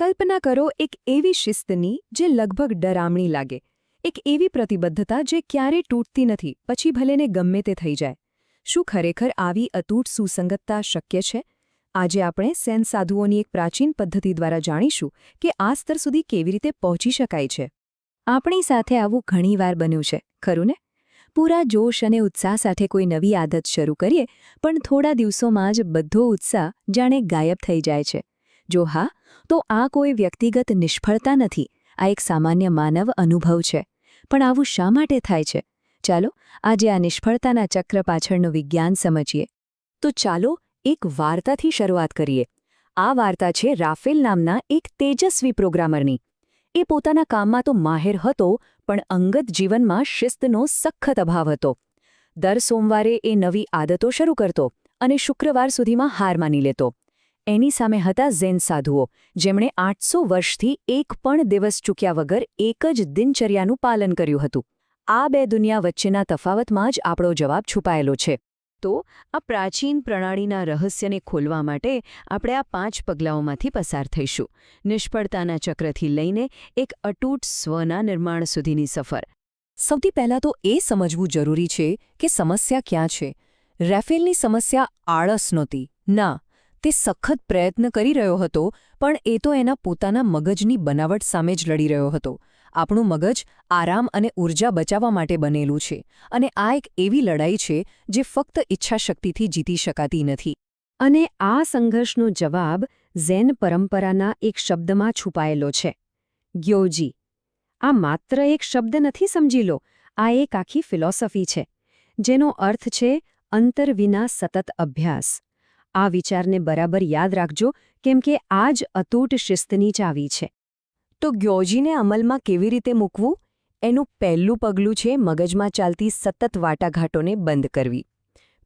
કલ્પના કરો એક એવી શિસ્તની જે લગભગ ડરામણી લાગે. એક એવી પ્રતિબદ્ધતા જે ક્યારેય તૂટતી નથી, પછી ભલેને ગમે તે થઈ જાય. શું ખરેખર આવી અતૂટ સુસંગતતા શક્ય છે? આજે આપણે સેન સાધુઓની એક પ્રાચીન પદ્ધતિ દ્વારા જાણીશું કે આ સ્તર સુધી કેવી રીતે પહોંચી શકાય છે. આપણી સાથે આવું ઘણીવાર બન્યું છે, ખરું ને? પૂરા જોશ અને ઉત્સાહ સાથે કોઈ નવી આદત શરૂ કરીએ, પણ થોડા દિવસોમાં જ બધો ઉત્સાહ જાણે ગાયબ થઈ જાય છે. જો હા તો આ કોઈ વ્યક્તિગત નિષ્ફળતા નથી. આ એક સામાન્ય માનવ અનુભવ છે. પણ આવું શા માટે થાય છે? ચાલો આજે આ નિષ્ફળતાના ચક્ર પાછળનું વિજ્ઞાન સમજીએ. તો ચાલો એક વાર્તાથી શરૂઆત કરીએ. આ વાર્તા છે રાફેલ નામના એક તેજસ્વી પ્રોગ્રામરની. એ પોતાના કામમાં તો માહેર હતો, પણ અંગત જીવનમાં શિસ્તનો સખત અભાવ હતો. દર સોમવારે એ નવી આદતો શરૂ કરતો અને શુક્રવાર સુધીમાં હાર માની લેતો. એની સામે હતા ઝેન સાધુઓ, જેમણે આઠસો વર્ષથી એક પણ દિવસ ચૂક્યા વગર એક જ દિનચર્યાનું પાલન કર્યું હતું. આ બે દુનિયા વચ્ચેના તફાવતમાં જ આપણો જવાબ છુપાયેલો છે. તો, આ પ્રાચીન પ્રણાળીના રહસ્યને ખોલવા માટે આપણે આ પાંચ પગલાઓમાંથી પસાર થઈશું. નિષ્ફળતાના ચક્રથી લઈને એક અટૂટ સ્વના નિર્માણ સુધીની સફર. સૌથી પહેલાં તો એ સમજવું જરૂરી છે કે સમસ્યા ક્યાં છે. રેફેલની સમસ્યા આળસ નહોતી. ના તે સખત પ્રયત્ન કરી રહ્યો હતો, પણ એ તો એના પોતાના મગજની બનાવટ સામે જ લડી રહ્યો હતો. આપણું મગજ આરામ અને ઊર્જા બચાવવા માટે બનેલું છે, અને આ એક એવી લડાઈ છે જે ફક્ત ઈચ્છાશક્તિથી જીતી શકાતી નથી. અને આ સંઘર્ષનો જવાબ ઝેન પરંપરાના એક શબ્દમાં છુપાયેલો છે. ગ્યોજી, આ માત્ર એક શબ્દ નથી સમજી લો, આ એક આખી ફિલોસોફી છે, જેનો અર્થ છે અંતર વિના સતત અભ્યાસ. આ વિચારને બરાબર યાદ રાખજો, કેમ કે આ જ અતૂટ શિસ્તની ચાવી છે. તો ગ્યોજીને અમલમાં કેવી રીતે મૂકવું? એનું પહેલું પગલું છે મગજમાં ચાલતી સતત વાટાઘાટોને બંધ કરવી.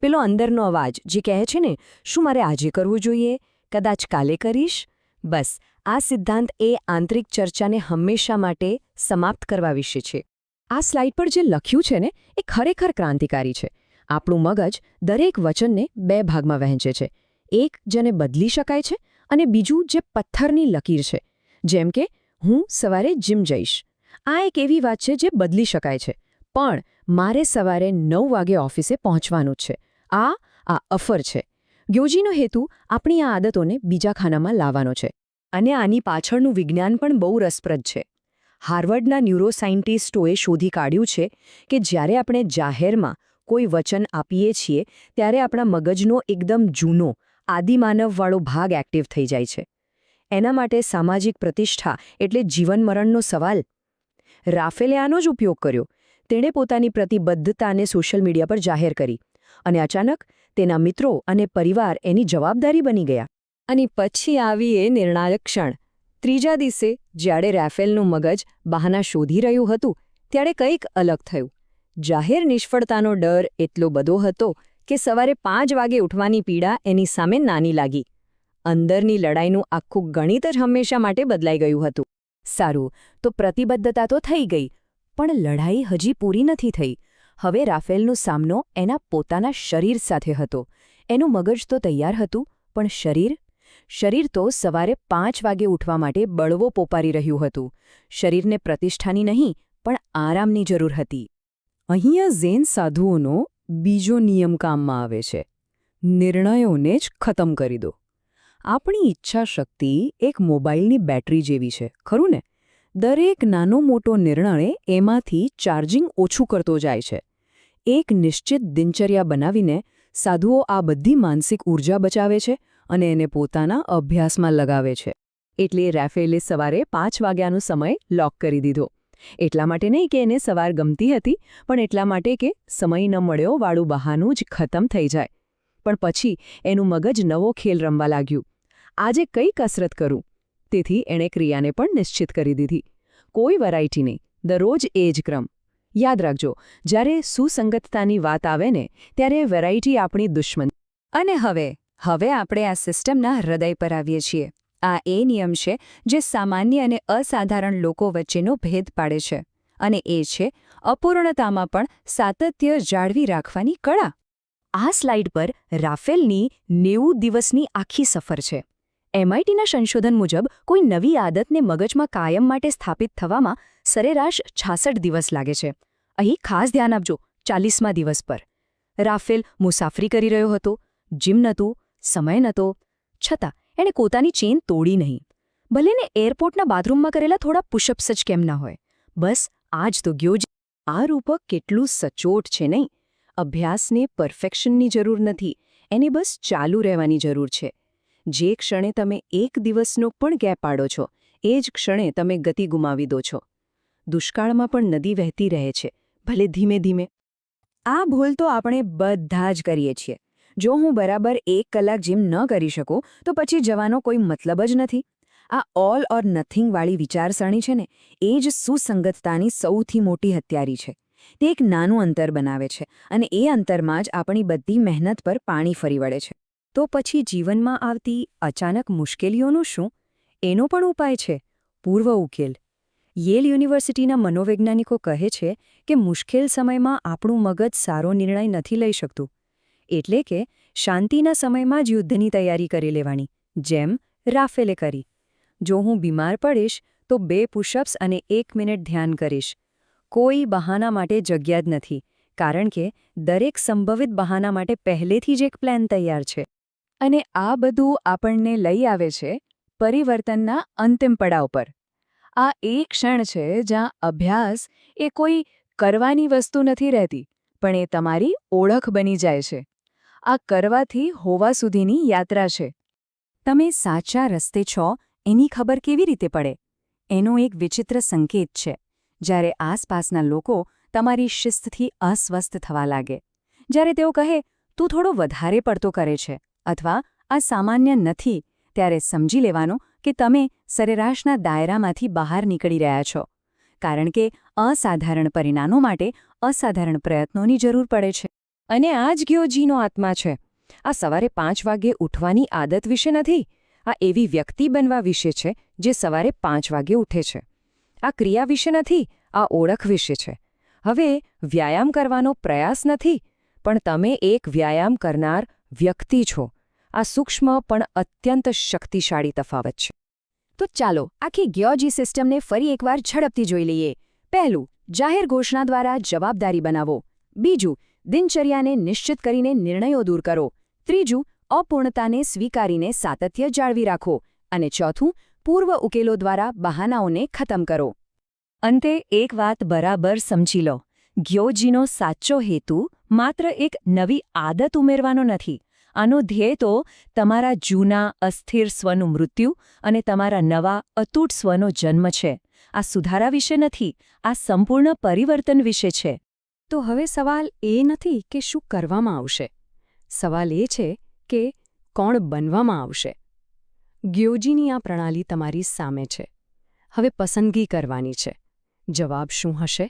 પેલો અંદરનો અવાજ, જે કહે છે ને, શું મારે આજે કરવું જોઈએ? કદાચ કાલે કરીશ? બસ, આ સિદ્ધાંત એ આંતરિક ચર્ચાને હંમેશા માટે સમાપ્ત કરવા વિશે છે. આ સ્લાઇડ પર જે લખ્યું છે ને, એ ખરેખર ક્રાંતિકારી છે. આપણું મગજ દરેક વચનને બે ભાગમાં વહેંચે છે. એક જેને બદલી શકાય છે અને બીજું જે પથ્થરની લકીર છે. જેમ કે, હું સવારે જીમ જઈશ. આ એક એવી વાત છે જે બદલી શકાય છે. પણ મારે સવારે નવ વાગે ઓફિસે પહોંચવાનું છે. આ આ અફર છે. ગ્યોજીનો હેતુ આપણી આ આદતોને બીજા ખાનામાં લાવવાનો છે. અને આની પાછળનું વિજ્ઞાન પણ બહુ રસપ્રદ છે. હાર્વર્ડના ન્યુરોસાયન્ટિસ્ટોએ શોધી કાઢ્યું છે કે જ્યારે આપણે જાહેરમાં કોઈ વચન આપીએ છીએ, ત્યારે આપણા મગજનો એકદમ જૂનો, આદિમાનવવાળો ભાગ એક્ટિવ થઈ જાય છે. એના માટે સામાજિક પ્રતિષ્ઠા એટલે જીવનમરણનો સવાલ. રાફેલે આનો જ ઉપયોગ કર્યો. તેણે પોતાની પ્રતિબદ્ધતાને સોશિયલ મીડિયા પર જાહેર કરી અને અચાનક તેના મિત્રો અને પરિવાર એની જવાબદારી બની ગયા. અને પછી આવી એ નિર્ણાયક ક્ષણ. ત્રીજા દિવસે જ્યારે રાફેલનું મગજ બહાના શોધી રહ્યું હતું, ત્યારે કંઈક અલગ થયું. જાહેર નિષ્ફળતાનો ડર એટલો બધો હતો કે સવારે પાંચ વાગે ઉઠવાની પીડા એની સામે નાની લાગી. અંદરની લડાઈનું આખું ગણિત જ હંમેશા માટે બદલાઈ ગયું હતું. સારું, તો પ્રતિબદ્ધતા તો થઈ ગઈ, પણ લડાઈ હજી પૂરી નથી થઈ. હવે રાફેલનો સામનો એના પોતાના શરીર સાથે હતો. એનું મગજ તો તૈયાર હતું, પણ શરીર? શરીર તો સવારે પાંચ વાગે ઉઠવા માટે બળવો પોપારી રહ્યું હતું. શરીરને પ્રતિષ્ઠાની નહીં, પણ આરામની જરૂર હતી. અહીંયા ઝેન સાધુઓનો બીજો નિયમ કામમાં આવે છે. નિર્ણયોને જ ખતમ કરી દો. આપણી ઈચ્છાશક્તિ એક મોબાઈલની બેટરી જેવી છે, ખરું ને? દરેક નાનો મોટો નિર્ણય એમાંથી ચાર્જિંગ ઓછું કરતો જાય છે. એક નિશ્ચિત દિનચર્યા બનાવીને સાધુઓ આ બધી માનસિક ઊર્જા બચાવે છે અને એને પોતાના અભ્યાસમાં લગાવે છે. એટલે રેફેલે સવારે પાંચ વાગ્યાનો સમય લોક કરી દીધો. એટલા માટે નહીં કે એને સવાર ગમતી હતી, પણ એટલા માટે કે સમય ન મળ્યો વાળું બહાનું જ ખતમ થઈ જાય. પણ પછી એનું મગજ નવો ખેલ રમવા લાગ્યું. આજે કઈ કસરત કરું. તેથી એણે ક્રિયાને પણ નિશ્ચિત કરી દીધી. કોઈ વરાયટી નહીં. દરરોજ એ જ ક્રમ. યાદ રાખજો, જ્યારે સુસંગતતાની વાત આવે ને, ત્યારે વેરાયટી આપણી દુશ્મન. અને હવે હવે આપણે આ સિસ્ટમના હૃદય પર આવીએ છીએ. આ એ નિયમ છે જે સામાન્ય અને અસાધારણ લોકો વચ્ચેનો ભેદ પાડે છે અને એ છે અપૂર્ણતામાં પણ સાતત્ય જાળવી રાખવાની કળા. આ સ્લાઇડ પર રાફેલની નેવું દિવસની આખી સફર છે. એમઆઈટીના સંશોધન મુજબ કોઈ નવી આદતને મગજમાં કાયમ માટે સ્થાપિત થવામાં સરેરાશ છાસઠ દિવસ લાગે છે. અહીં ખાસ ધ્યાન આપજો ચાલીસમા દિવસ પર. રાફેલ મુસાફરી કરી રહ્યો હતો, જીમ નહોતું, સમય નહોતો, છતાં એણે પોતાની ચેન તોડી નહીં. ભલે ને એરપોર્ટના બાથરૂમમાં કરેલા થોડા પુશઅપ્સ જ કેમ ના હોય. બસ આ જ તો ગયો જ. આ રૂપક કેટલું સચોટ છે નહીં. અભ્યાસને પરફેક્શનની જરૂર નથી. એને બસ ચાલુ રહેવાની જરૂર છે. જે ક્ષણે તમે એક દિવસનો પણ ગેપ પાડો છો, એ જ ક્ષણે તમે ગતિ ગુમાવી દો છો. દુષ્કાળમાં પણ નદી વહેતી રહે છે, ભલે ધીમે ધીમે. આ ભૂલ તો આપણે બધા જ કરીએ છીએ. જો હું બરાબર એક કલાક જીમ ન કરી શકું, તો પછી જવાનો કોઈ મતલબ જ નથી. આ ઓલ ઓર નથિંગ વાળી વિચારસરણી છે ને, એ જ સુસંગતતાની સૌથી મોટી હત્યારી છે. તે એક નાનું અંતર બનાવે છે અને એ અંતરમાં જ આપણી બધી મહેનત પર પાણી ફરી વળે છે. તો પછી જીવનમાં આવતી અચાનક મુશ્કેલીઓનું શું? એનો પણ ઉપાય છે. પૂર્વ ઉકેલ. યેલ યુનિવર્સિટીના મનોવૈજ્ઞાનિકો કહે છે કે મુશ્કેલ સમયમાં આપણું મગજ સારો નિર્ણય નથી લઈ શકતું. એટલે કે શાંતિના સમયમાં જ યુદ્ધની તૈયારી કરી લેવાની, જેમ રાફેલે કરી. જો હું બીમાર પડીશ, તો બે પુશઅપ્સ અને એક મિનિટ ધ્યાન કરીશ. કોઈ બહાના માટે જગ્યા જ નથી, કારણ કે દરેક સંભવિત બહાના માટે પહેલેથી જ એક પ્લાન તૈયાર છે. અને આ બધું આપણને લઈ આવે છે પરિવર્તનના અંતિમ પડાવ પર. આ એ ક્ષણ છે જ્યાં અભ્યાસ એ કોઈ કરવાની વસ્તુ નથી રહેતી, પણ એ તમારી ઓળખ બની જાય છે. આ કરવાથી હોવા સુધીની યાત્રા છે. તમે સાચા રસ્તે છો, એની ખબર કેવી રીતે પડે? એનો એક વિચિત્ર સંકેત છે. જ્યારે આસપાસના લોકો તમારી શિસ્તથી અસ્વસ્થ થવા લાગે, જ્યારે તેઓ કહે, તું થોડો વધારે પડતો કરે છે, અથવા, આ સામાન્ય નથી, ત્યારે સમજી લેવાનું કે તમે સરેરાશના દાયરામાંથી બહાર નીકળી રહ્યા છો. કારણ કે અસાધારણ પરિણામો માટે અસાધારણ પ્રયત્નોની જરૂર પડે છે. અને આ જ ગ્યોજીનો આત્મા છે. આ સવારે પાંચ વાગ્યે ઉઠવાની આદત વિશે નથી. આ એવી વ્યક્તિ બનવા વિશે છે, જે સવારે પાંચ વાગ્યે ઉઠે છે. આ ક્રિયા વિશે નથી, આ ઓળખ વિશે છે. હવે વ્યાયામ કરવાનો પ્રયાસ નથી, પણ તમે એક વ્યાયામ કરનાર વ્યક્તિ છો. આ સૂક્ષ્મ પણ અત્યંત શક્તિશાળી તફાવત છે. તો ચાલો, આખી ગ્યોજી સિસ્ટમને ફરી એકવાર ઝડપથી જોઈ લઈએ. પહેલું, જાહેર ઘોષણા દ્વારા જવાબદારી બનાવો. બીજું દિનચર્યાને નિશ્ચિત કરીને નિર્ણયો દૂર કરો. ત્રીજું, અપૂર્ણતાને સ્વીકારીને સાતત્ય જાળવી રાખો. અને ચોથું, પૂર્વ ઉકેલો દ્વારા બહાનાઓને ખતમ કરો. અંતે એક વાત બરાબર સમજી લો. ગ્યોજીનો સાચો હેતુ માત્ર એક નવી આદત ઉમેરવાનો નથી. આનો ધ્યેય તો તમારા જૂના અસ્થિર સ્વનું મૃત્યુ અને તમારા નવા અતૂટ સ્વનો જન્મ છે. આ સુધારા વિશે નથી. આ સંપૂર્ણ પરિવર્તન વિશે છે. તો હવે સવાલ એ નથી કે શું કરવામાં આવશે. સવાલ એ છે કે કોણ બનવામાં આવશે. ગ્યોજીની આ પ્રણાલી તમારી સામે છે. હવે પસંદગી કરવાની છે. જવાબ શું હશે?